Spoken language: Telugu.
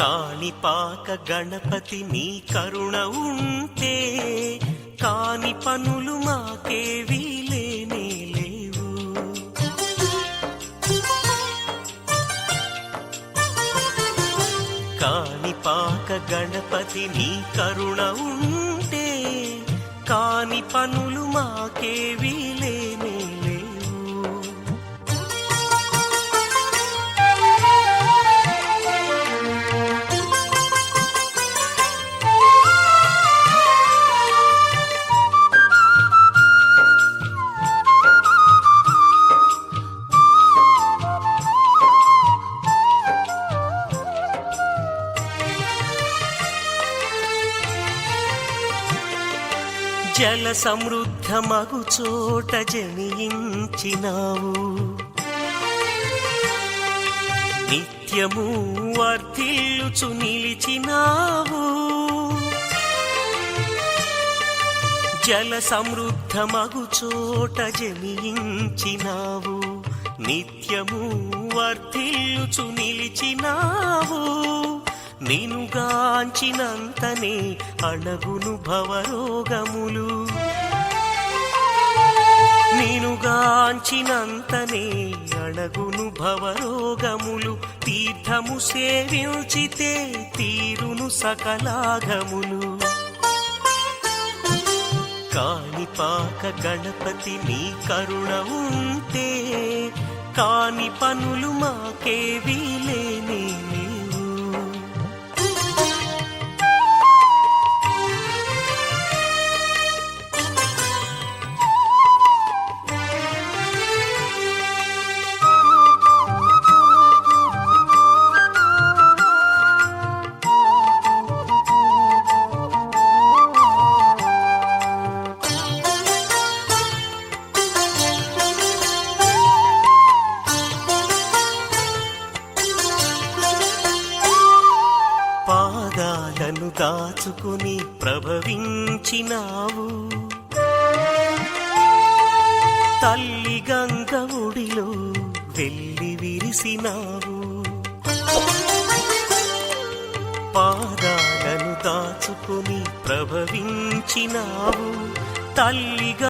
కాణిపాక గణపతి నీ కరుణ ఉంటే కాని పనులు మాకేవీ లేనే లేవు. కాణిపాక గణపతి నీ కరుణ ఉంటే కాని పనులు మాకేవీ లేనే జల సమృద్ధ మగు చోట జనించినావు. నిత్యము వర్ధిల్లుచు నిలిచినావు. జల సమృద్ధ మగు చోట జనించినావు. నిత్యము వర్ధిల్లుచు నిలిచినావు. నినుగాంచినంతనే అణగును భవరోగములు నినుగాంచినంతనే అణగును భవరోగములు తీర్థము సేవించితే తీరును సకలాగములు. కాణిపాక గణపతి నీ కరుణ ఉంటే కాని పనులు మాకేవీ లేనే నన్ను దాచుకుని ప్రభవించినావు. తల్లి గంగ ఒడిలో వెళ్ళి విరిసినావు. పాదాలను దాచుకుని ప్రభవించినావు. తల్లిగా